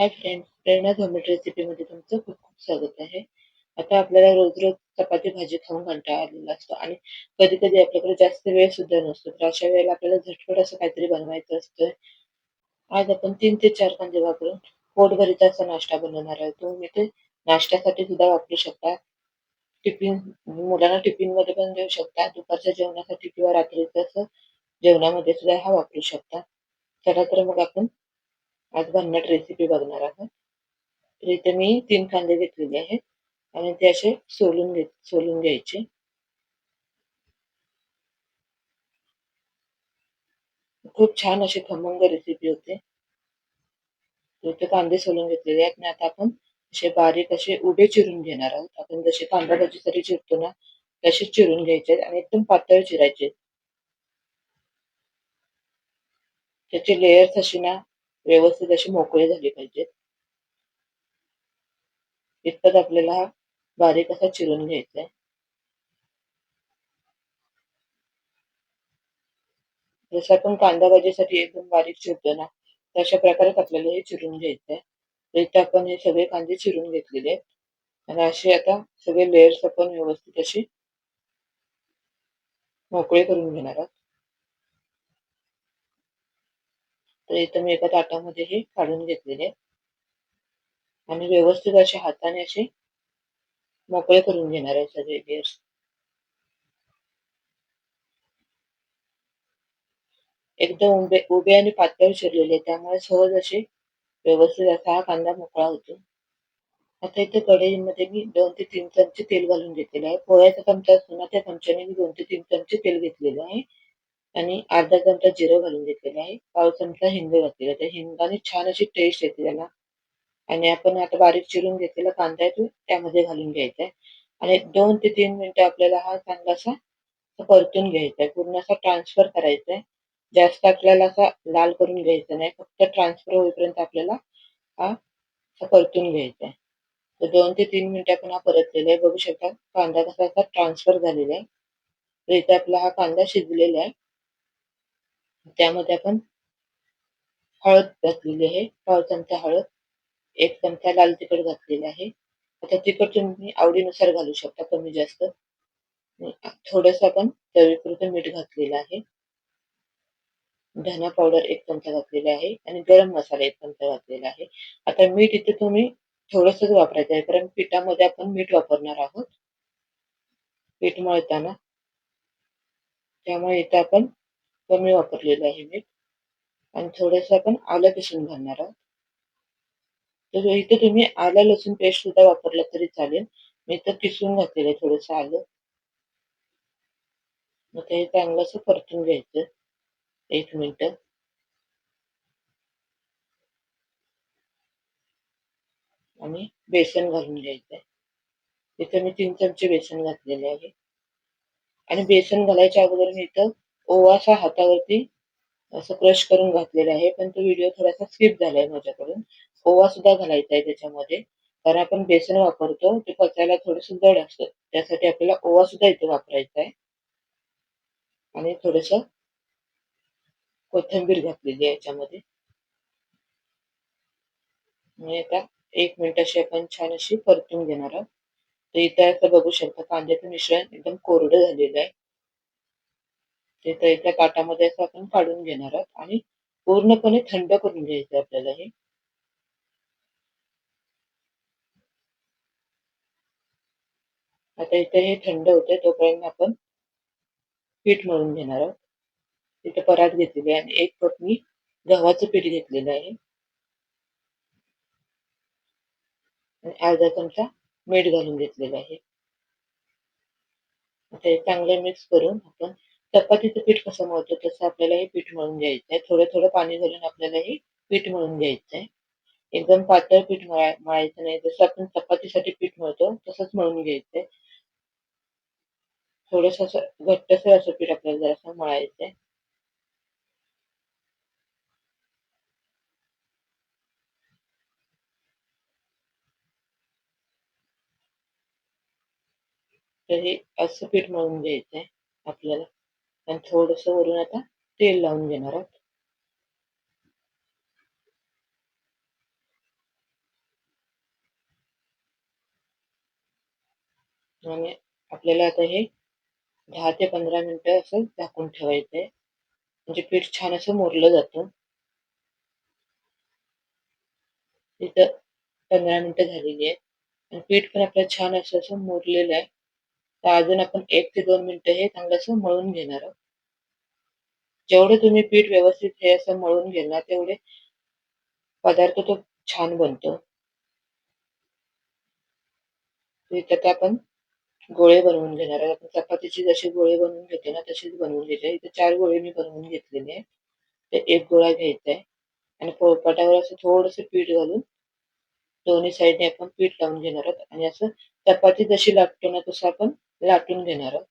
Hi friends प्रेरणा झोमॅट रेसिपीमध्ये तुमचं खूप खूप स्वागत आहे. आता आपल्याला रोज रोज चपाती भाजी खाऊन कंटाळा आलेला असतो आणि कधी कधी आपल्याकडे जास्त वेळ सुद्धा नसतो. तर अशा वेळेला आपल्याला झटपट असं काहीतरी बनवायचं असतं. आज आपण तीन ते चार कांदे वापरून पोटभरीचा असा नाश्ता बनवणार आहे. तुम्ही ते नाश्त्यासाठी सुद्धा वापरू शकता. टिफिन मुलांना टिफिनमध्ये पण देऊ शकता. दुपारच्या जेवणासाठी किंवा रात्रीचं असं जेवणामध्ये सुद्धा हा वापरू शकता. चला तर मग आपण आज भन्नट रेसिपी बघणार आहोत. तर इथे मी तीन कांदे घेतलेले आहेत आणि ते असे सोलून घेत सोलून घ्यायचे. खूप छान अशी खमंग रेसिपी होते. इथे कांदे सोलून घेतलेले आहेत. आणि आता आपण असे बारीक असे उभे चिरून घेणार आहोत. आपण जसे कांदा भाजीसाठी चिरतो ना तसे चिरून घ्यायचे आणि एकदम पातळ चिरायचे त्याचे लेयर्स असे ना व्यवस्थित अशी मोकळे झाले पाहिजेत. इतकंच आपल्याला हा बारीक असा चिरून घ्यायचा आहे जसं आपण कांदा भाजीसाठी एकदम बारीक चिरतो ना तशा प्रकारे आपल्याला हे चिरून घ्यायचं आहे इथं आपण हे सगळे कांदे चिरून घेतलेले आहेत. आणि असे आता सगळे लेयर्स आपण व्यवस्थित अशी मोकळे करून घेणार आहोत. तर इथं मी एका ताटामध्ये हे काढून घेतलेले आणि व्यवस्थित असे हाताने असे मोकळे करून घेणार आहे सगळे लेअर्स एकदम उभे उभे आणि पातळ शिरलेले त्यामुळे सहज असे व्यवस्थित असा हा कांदा मोकळा होतो. आता इथे कढईमध्ये मी दोन ते तीन चमचे तेल घालून घेतलेले आहे. पोळ्याचा चमचा असतो ना त्या चमच्याने मी दोन ते तीन चमचे तेल घेतलेले आहे. आणि अर्धा चमचा जिरं घालून घेतलेला आहे. पाव चमचा हिंग घातलेला त्या हिंगाने छान अशी टेस्ट येते त्याला. आणि आपण आता बारीक चिरून घेतलेला कांदा आहे तो त्यामध्ये घालून घ्यायचा आहे. आणि दोन ते तीन मिनिटं आपल्याला हा कांदा असा परतून घ्यायचा आहे. पूर्ण असा ट्रान्सफर करायचा आहे. जास्त आपल्याला असा लाल करून घ्यायचा नाही. फक्त ट्रान्सफर होईपर्यंत आपल्याला हा परतून घ्यायचा आहे. तर दोन ते तीन मिनिटं आपण हा परतलेला आहे. बघू शकता कांदा कसा असा ट्रान्सफर झालेला आहे. तर इथे आपला हा कांदा शिजलेला आहे. त्यामध्ये आपण हळद घातलेली आहे. पाव चमचा हळद एक चमचा लाल तिखट घातलेला आहे. आता तिखट तुम्ही आवडीनुसार घालू शकता कमी जास्त. थोडस आपण चवीपुरतं मीठ घातलेलं आहे. धना पावडर एक चमचा घातलेला आहे आणि गरम मसाला एक चमचा घातलेला आहे. आता मीठ इथे तुम्ही थोडसच वापरायचं आहे कारण पिठामध्ये आपण मीठ वापरणार आहोत. पीठ मळताना. त्यामुळे इथं आपण कमी वापरलेलं आहे मीठ. आणि थोडंसं आपण आलं किसून घालणार आहोत. तर इथे तुम्ही आलं लसूण पेस्ट सुद्धा वापरला तरी चालेल. मी तर किसून घातलेलं आहे थोडस आलं. मग ते चांगलं असं परतून घ्यायचं. एक मिनिट. आणि बेसन घालून घ्यायचं आहे. इथं मी तीन चमचे बेसन घातलेले आहे. आणि बेसन घालायच्या अगोदर मी इथं ओवासा हातावरती असं क्रश करून घातलेला आहे. पण तो व्हिडिओ थोडासा स्किप झालाय माझ्याकडून. ओवा सुद्धा घालायचा आहे त्याच्यामध्ये. कारण आपण बेसन वापरतो ते पचायला थोडस जड असतं. त्यासाठी आपल्याला ओवा सुद्धा इथे वापरायचा आहे. आणि थोडस कोथिंबीर घातलेली आहे याच्यामध्ये. आणि आता एक मिनिट अशी आपण छान अशी परतून घेणार आहोत. तर इथे असं बघू शकता कांद्याचं मिश्रण एकदम कोरडं झालेलं आहे. ते तळीतल्या काटामध्ये असं आपण काढून घेणार आहोत आणि पूर्णपणे थंड करून घ्यायचं आपल्याला हे. आता इथे हे थंड होते तोपर्यंत आपण पीठ मळून घेणार आहोत. तिथे परात घेतलेली आहे आणि एक कप मी गव्हाचं पीठ घेतलेलं आहे. आणि अर्धा चमचा मीठ घालून घेतलेलं आहे. आता हे चांगलं मिक्स करून आपण चपातीचं पीठ कसं मळतो तसं आपल्याला हे पीठ मळून घ्यायचं आहे थोडं थोडं पाणी घालून आपल्याला हे पीठ मळून घ्यायचं आहे एकदम पातळ पीठ मळायचं नाही. जसं आपण चपातीसाठी पीठ मळतो तसंच मळून घ्यायचंय. थोडस असं घट्टसर असं पीठ आपल्याला जरासं मळायचंय. तर हे असं पीठ मळून घ्यायचंय आपल्याला. आणि थोडस वरून आता तेल लावून घेणार आहोत. आणि आपल्याला आता हे दहा ते पंधरा मिनिट असं झाकून ठेवायचं आहे. म्हणजे पीठ छान असं मोरलं जात. इथं पंधरा मिनिटं झालेली आहेत. आणि पीठ पण आपलं छान असं असं मोरलेलं आहे. तर अजून आपण एक ते दोन मिनिटं हे चांगलं असं मळून घेणार आहोत. जेवढे तुम्ही पीठ व्यवस्थित हे असं मळून घेणार तेवढे पदार्थ तो छान बनतो. इथं आपण गोळे बनवून घेणार आहे आपण चपातीची जशी गोळे बनवून घेते ना तशीच बनवून घेते इथे चार गोळे मी बनवून घेतलेले आहे ते एक गोळा घ्यायचा आहे. आणि पोळपाटावर असं थोडस पीठ घालून दोन्ही साईडने आपण पीठ लावून घेणार आहोत. आणि असं चपाती जशी लाटतो ना तसं आपण लाटून घेणार आहोत.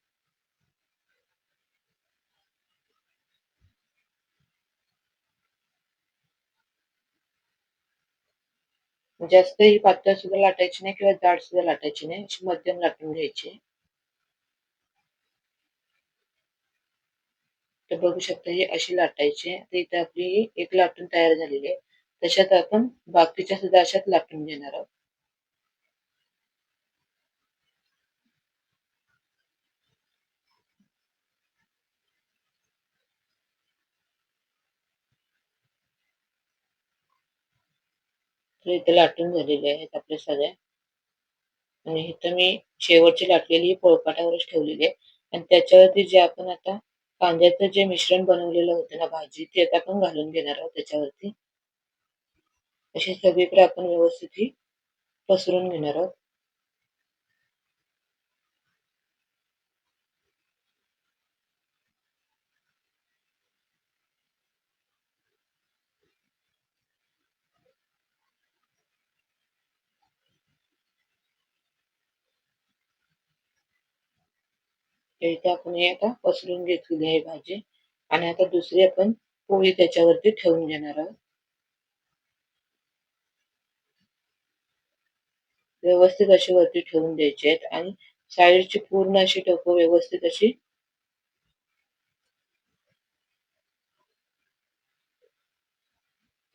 जास्त ही पातळ सुद्धा लाटायची नाही किंवा जाड सुद्धा लाटायची नाही अशी मध्यम लाटून घ्यायची. तर बघू शकता ही अशी लाटायची. तर इथे आपली एक लाटून तयार झालेली आहे. तशात आपण बाकीच्या सुद्धा अशात लाटून घेणार आहोत. तर इथे लाटून झालेले आहेत आपल्या सगळ्या. आणि इथं मी शेवटची लाटलेली पोळपाटावरच ठेवलेली आहे. आणि त्याच्यावरती जे आपण आता कांद्याचं जे मिश्रण बनवलेलं होतं ना भाजी ते आता आपण घालून घेणार आहोत त्याच्यावरती. अशी सगळीकडे आपण व्यवस्थित ही पसरून घेणार आहोत. इथे आपण हे आता पसरून घेतलेली आहे भाजी. आणि आता दुसरी आपण पोळी त्याच्यावरती ठेवून घेणार आहोत. व्यवस्थित अशी वरती ठेवून द्यायची आहेत. आणि साईडची पूर्ण अशी टोकं व्यवस्थित अशी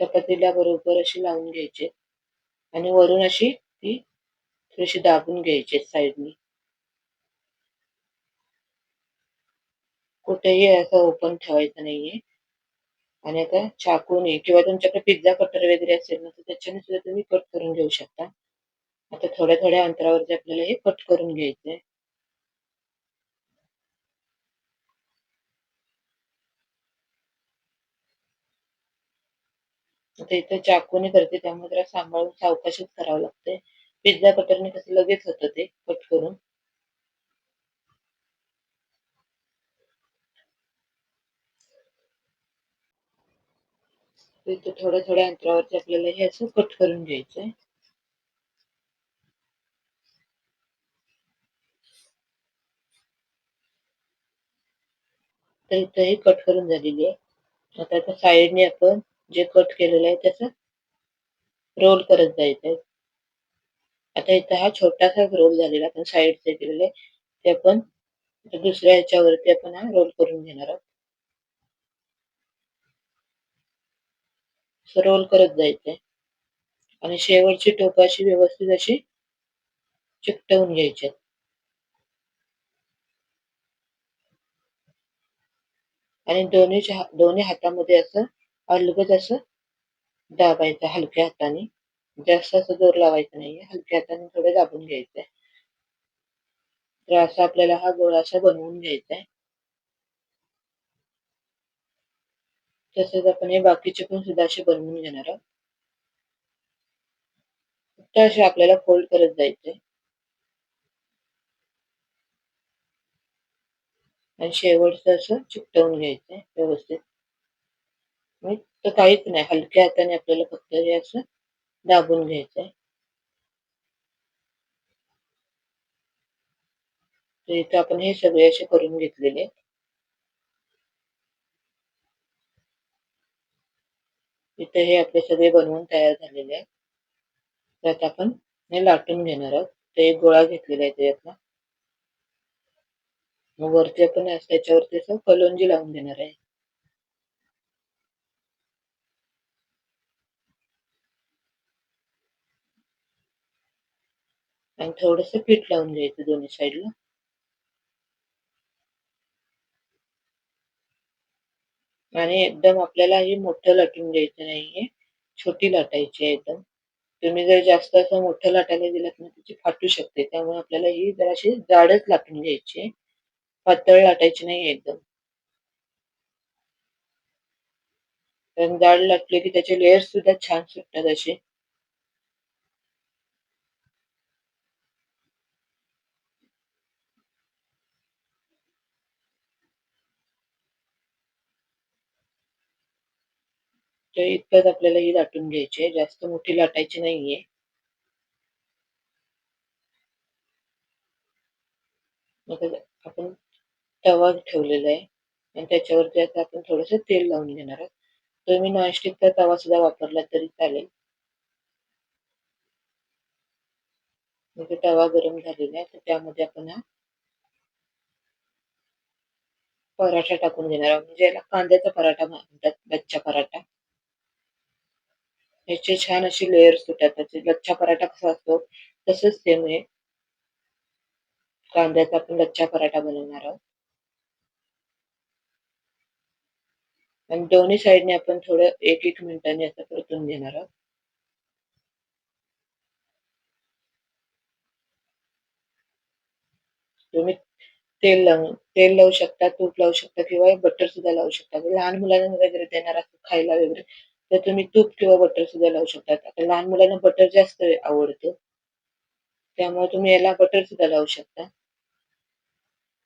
चपातीला बरोबर अशी लावून घ्यायची आणि वरून अशी ती थोडीशी दाबून घ्यायची साईडनी. कुठेही असं ओपन ठेवायचं नाहीये. आणि आता चाकूने किंवा तुमच्याकडे पिझ्झा कटर वगैरे असेल ना तर त्याच्याने सुद्धा तुम्ही कट करून घेऊ शकता. आता थोड्या थोड्या अंतरावरती आपल्याला हे कट करून घ्यायचंय. आता इथे चाकूने करते त्यामुळे जरा सांभाळून सावकाशच करावं लागतंय. पिझ्झा कटरने कसं लगेच होतं ते कट करून. इथे थोड्या थोड्या अंतरावरती आपल्याला हे असं कट करून घ्यायचंय. तर इथं हे कट करून झालेली आहे. आता त्या साईडने आपण जे कट केलेलं आहे त्याच रोल करत जायचंय. आता इथं हा छोटासा रोल झालेला आपण साईडचे केलेले ते आपण दुसऱ्या ह्याच्यावरती आपण हा रोल करून घेणार आहोत. रोल करत जायचंय आणि शेवटची टोक अशी व्यवस्थित अशी चिकटवून घ्यायची. आणि दोन्ही दोन्ही हातामध्ये असं अलगद असं दाबायचं हलक्या हाताने. जास्त असं जोर लावायचं नाहीये. हलक्या हाताने थोडं दाबून घ्यायचंय. तर असं आपल्याला हा गोळा असा बनवून घ्यायचा आहे तसेच आपण हे बाकीचे पण सुद्धा असे बनवून घेणार आहोत. फक्त असे आपल्याला फोल्ड करत जायचे. आणि शेवटचं असं चिकटवून घ्यायचंय व्यवस्थित. म्हणजे तर काहीच नाही हलक्या हाताने आपल्याला फक्त हे असं दाबून घ्यायचंय तर इथं आपण हे सगळे असे करून घेतलेले इथे हे आपले सगळे बनवून तयार झालेले आहे त्यात आपण हे लाटून घेणार आहोत. ते एक गोळा घेतलेला आहे त्यातला मग वरती आपण त्याच्यावरती असं कलोंजी लावून देणार आहे. आणि थोडस पीठ लावून घ्यायचं दोन्ही साईडला आणि एकदम आपल्याला ही मोठं लाटून घ्यायचं नाहीये. छोटी लाटायची आहे एकदम. तुम्ही जर जास्त असं मोठं लाटायला दिलं ना त्याची फाटू शकते. त्यामुळे आपल्याला ही जराशी जाडच लाटून घ्यायची आहे. पातळ लाटायची नाही एकदम. कारण जाड लाटले की त्याचे लेअर सुद्धा छान सुटतात असे. तर इतकंच आपल्याला ही लाटून घ्यायची आहे. जास्त मोठी लाटायची नाहीये. आपण तवा ठेवलेला आहे. आणि त्याच्यावरती आता आपण थोडस तेल लावून घेणार आहोत. तुम्ही नॉनस्टिकचा तवा सुद्धा वापरला तरी चालेल. म्हणजे तवा गरम झालेला आहे. तर त्यामध्ये आपण हा पराठा टाकून घेणार आहोत. म्हणजे याला कांद्याचा पराठा म्हणतात. लच्छा पराठा. याचे छान अशी लेअर सुटतात त्याचे लच्छा पराठा कसा असतो तसंच सेम आहे कांद्याचा आपण लच्छा पराठा बनवणार आहोत. आणि दोन्ही साईडने आपण थोडं एक एक मिनिटांनी असं परतून घेणार आहोत. तुम्ही तेल लावून तेल लावू शकता तूप लावू शकता किंवा बटर सुद्धा लावू शकता. लहान मुलांना वगैरे देणार असं खायला वगैरे. तर तुम्ही तूप किंवा बटर सुद्धा लावू शकता. आता लहान मुलांना बटर जास्त आवडतं. त्यामुळे तुम्ही याला बटर सुद्धा लावू शकता.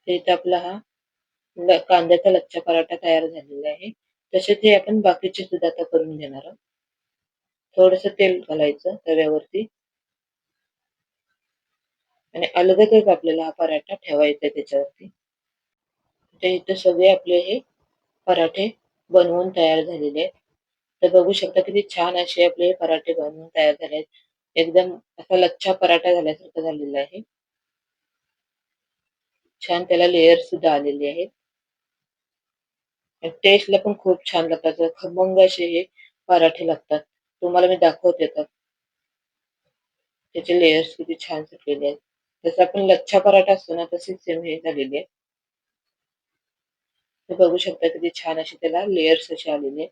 इथं आपला हा कांद्याचा लच्छा पराठा तयार झालेला आहे. तसेच हे आपण बाकीचे सुद्धा आता करून घेणार आहोत. थोडस तेल घालायचं तव्यावरती. आणि अलगदच आपल्याला हा पराठा ठेवायचा त्याच्यावरती. तर इथं सगळे आपले हे पराठे बनवून तयार झालेले आहेत. तर बघू शकता किती छान असे आपले पराठे बनवून तयार झाले आहेत एकदम असा लच्छा पराठा झाल्यासारखं झालेला आहे. छान त्याला लेअर सुद्धा आलेले आहेत टेस्टला पण खूप छान लागतात. खमंग असे हे पराठे लागतात. तुम्हाला मी दाखवते तर त्याचे लेयर्स किती छान सुटलेले आहेत. जसं आपण लच्छा पराठा असतो ना तसेच सेम हे झालेले आहे. बघू शकता किती छान असे त्याला लेयर्स असे आलेले आहेत.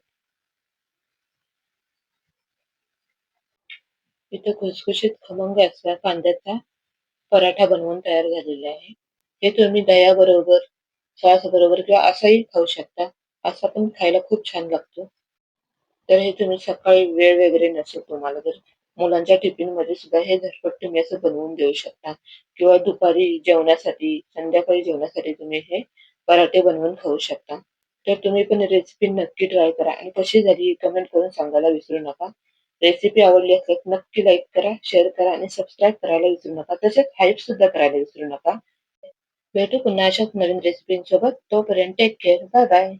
इथं खुसखुशीत खमंग असा कांद्याचा पराठा बनवून तयार झालेला आहे. हे तुम्ही दया बरोबर सॉस बरोबर किंवा असाही खाऊ शकता. असा पण खायला खूप छान लागतो. तर हे तुम्ही सकाळी वेळ वगैरे नसेल तुम्हाला तर मुलांच्या टिफिनमध्ये सुद्धा हे झटपट तुम्ही असं बनवून देऊ शकता. किंवा दुपारी जेवणासाठी संध्याकाळी जेवणासाठी तुम्ही हे पराठे बनवून खाऊ शकता. तर तुम्ही पण रेसिपी नक्की ट्राय करा. आणि कशी झाली कमेंट करून सांगायला विसरू नका. रेसिपी आवडली असेल नक्की लाईक करा शेअर करा आणि सबस्क्राईब करायला विसरू नका. तसेच हाईप सुद्धा करायला विसरू नका. भेटू पुन्हा अशाच नवीन रेसिपींसोबत तोपर्यंत टेक केअर बाय बाय